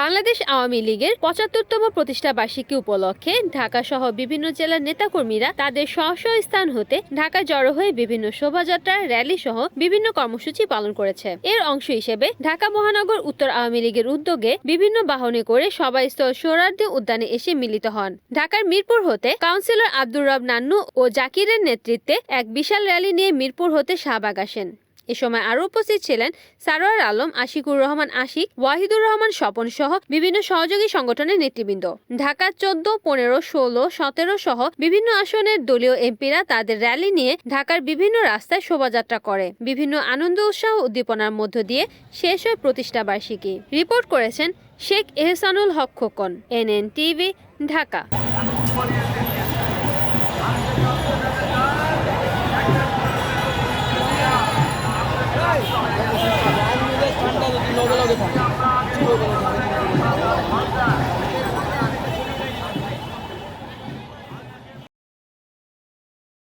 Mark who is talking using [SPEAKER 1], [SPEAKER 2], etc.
[SPEAKER 1] বাংলাদেশ আওয়ামী লীগের পঁচাত্তরতম প্রতিষ্ঠা বার্ষিকী উপলক্ষে ঢাকা সহ বিভিন্ন জেলার নেতাকর্মীরা তাদের স্ব স্থান হতে ঢাকা জড়ো হয়ে বিভিন্ন শোভাযাত্রা, র্যালি সহ বিভিন্ন কর্মসূচি পালন করেছে। এর অংশ হিসেবে ঢাকা মহানগর উত্তর আওয়ামী লীগের উদ্যোগে বিভিন্ন বাহনে করে সবাইস্থল সোহরার্দি উদ্যানে এসে মিলিত হন। ঢাকার মিরপুর হতে কাউন্সিলর আব্দুর রব নান্নু ও জাকিরের নেতৃত্বে এক বিশাল র্যালি নিয়ে মিরপুর হতে শাহবাগ আসেন। এ সময় আরও উপস্থিত ছিলেন সারোয়ার আলম, আশিকুর রহমান, আশিক, ওয়াহিদুর রহমান স্বপন সহ বিভিন্ন সহযোগী সংগঠনের নেতৃবৃন্দ। ঢাকা চোদ্দ, পনেরো, ষোলো, সতেরো সহ বিভিন্ন আসনের দলীয় এমপিরা তাদের র্যালি নিয়ে ঢাকার বিভিন্ন রাস্তায় শোভাযাত্রা করে। বিভিন্ন আনন্দ, উৎসাহ উদ্দীপনার মধ্য দিয়ে শেষ হয় প্রতিষ্ঠা বার্ষিকী। রিপোর্ট করেছেন শেখ এহসানুল হক খোকন এনএন টিভি ঢাকা।
[SPEAKER 2] ঠান্ডা যদি লগে লগে থাকে